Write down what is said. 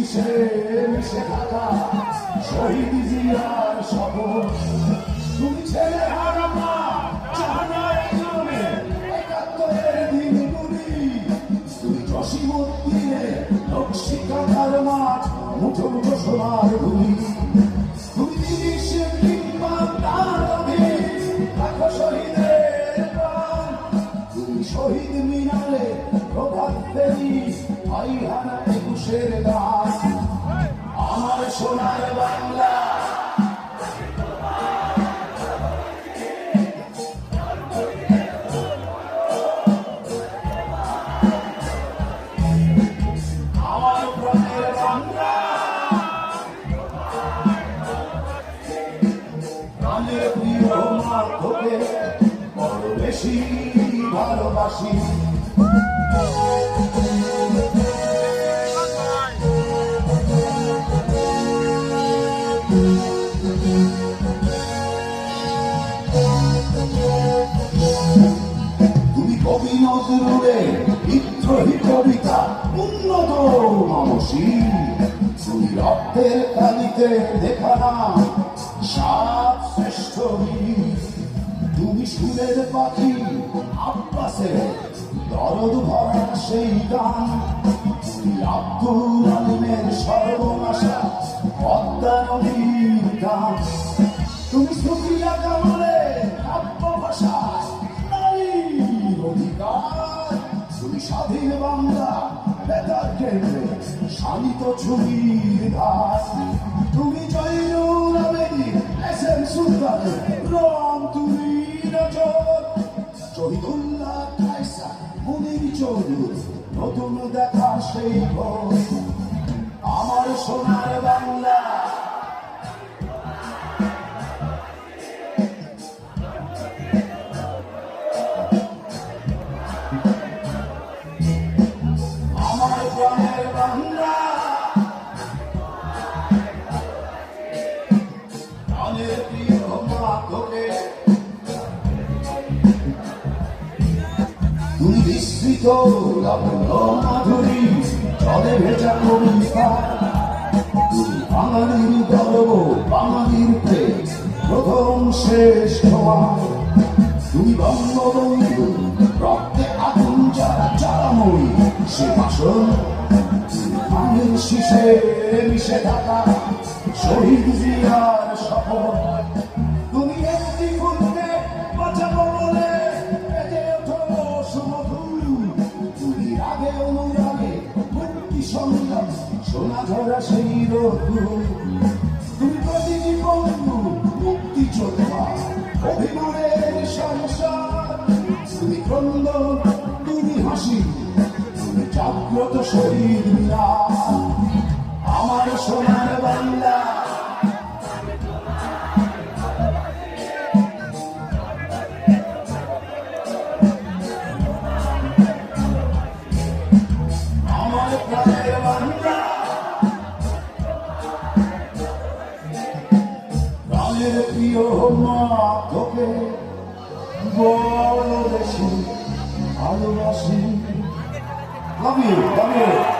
শিশে মিশে থাকা শহীদ জিয়ার শপথ তুমি ছেলে হারামা জানায় জমে একাত্তরের দিনগুলি তুমি জসিমুদ্দিনে নকশিকাতার মাঠ মুঠো সোনার ভূমি ফেরি ভাই হানা একুশের গান আমার সোনার বাংলা। ভালোবাসি। কবি নজরুলের বিদ্রোহী কবিতা উন্নত মানসী। তুমি রক্তের কালিতে দেখা না সাত শ্রেষ্ঠ তুমি সুরের পাখি আব্বাসের দরদ ভরা সেই গান। আব্দুল আলিমের সর্বনাশা পদ্মা নদীর গান। তুমি সুফিয়া স্বাধীন বাংলা, বেতার কেন্দ্রে শানিত ছবির তুমি জয়নুল আবেদিন এস এম সুলতান রং তুমি নজর শহীদুল্লাহ কায়সা, মুনির চৌধুরী, নতুন দেখা সেই ভোর আমার সোনার বাংলা তুমি বিস্তৃত লবণ মাধুরী জলে ভেজা কবিতা তুমি বাঙালির গর্ব বাঙালির প্রেম প্রথম শেষ তোমার তুমি বঙ্গবন্ধু রক্তে আগুন যারা চালাময়ী সে ভাষণ পানির শিশে মিশে থাকা শহীদ জিয়ার শপথ মুক্তি সোনা ধরা সেই রোদ্দুর তুমি প্রতিটি বন্ধু মুক্তি যোদ্ধা অভিমানের সংসার তুমি ক্রন্দন, তুমি হাসি, তুমি জাগ্রত শরীর মিনার 구원을 대신 안녕하신 러브 유 러브 유